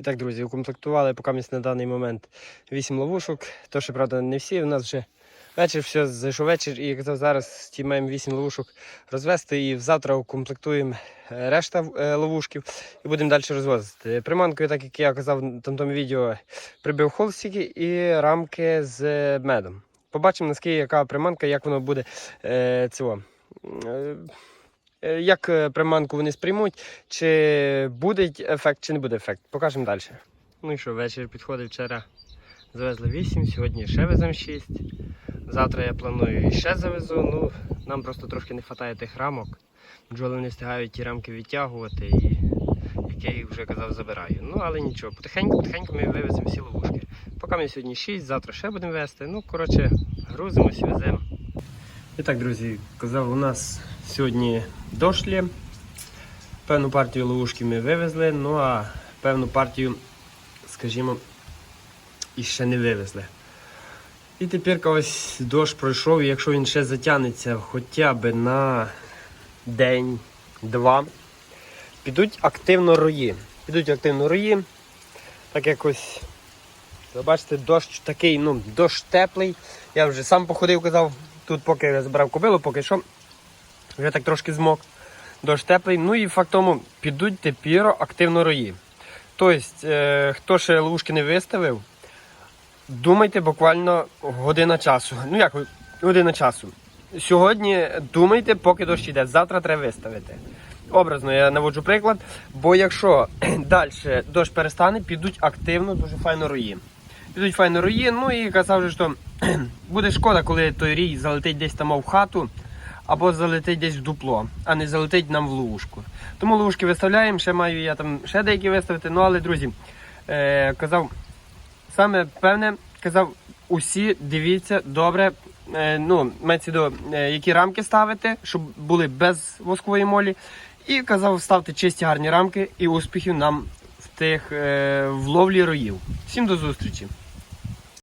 І так, друзі, укомплектували поки на даний момент 8 ловушок. То, що, правда, не всі. У нас вже вечір, все, зайшов вечір, і як казав, зараз ті маємо 8 ловушок розвести. І завтра укомплектуємо е, решта е, ловушків і будемо далі розвозити. Приманкою, так як я казав в тому відео, прибив холстики і рамки з медом. Побачимо, наскільки яка приманка, як воно буде е, цього. Е, як е, приманку вони сприймуть, чи буде ефект, чи не буде ефект. Покажемо далі. Ну і що, вечір підходить вчора. Завезли 8, сьогодні ще веземо 6. Завтра я планую ще завезу. Ну, нам просто трошки не вистачає тих рамок. Бджоли не встигають ті рамки відтягувати, і як я їх вже казав, забираю. Ну, але нічого, потихеньку, потихеньку ми вивеземо всі ловушки. Поки ми сьогодні 6, завтра ще будемо вести. Ну, коротше, грузимося, веземо. І так, друзі, казав, у нас сьогодні дощ лє. Певну партію ловушки ми вивезли, ну а певну партію, скажімо, іще не вивезли. І тепер ось дощ пройшов, і якщо він ще затягнеться хоча б на день-два, підуть активно рої. Підуть активно рої. Так якось, бачите, дощ такий, ну, дощ теплий. Я вже сам походив, казав, тут поки я збирав кобилу, поки що. Вже так трошки змок. Дощ теплий. Ну і факт тому, підуть тепер активно рої. Тобто, е, хто ще ловушки не виставив, думайте буквально година часу. Ну як година часу. Сьогодні думайте, поки дощ йде. Завтра треба виставити. Образно я наводжу приклад, бо якщо далі дощ перестане, підуть активно, дуже файно рої. Підуть файно рої, ну і казав, що буде шкода, коли той рій залетить десь там в хату або залетить десь в дупло, а не залетить нам в ловушку. Тому ловушки виставляємо, ще маю я там ще деякі виставити. Ну але, друзі, е, казав, саме певне, казав, усі дивіться добре. Е, ну, мається до е, які рамки ставити, щоб були без воскової молі. І казав, ставте чисті гарні рамки і успіхів нам в тих е, в ловлі роїв. Всім до зустрічі!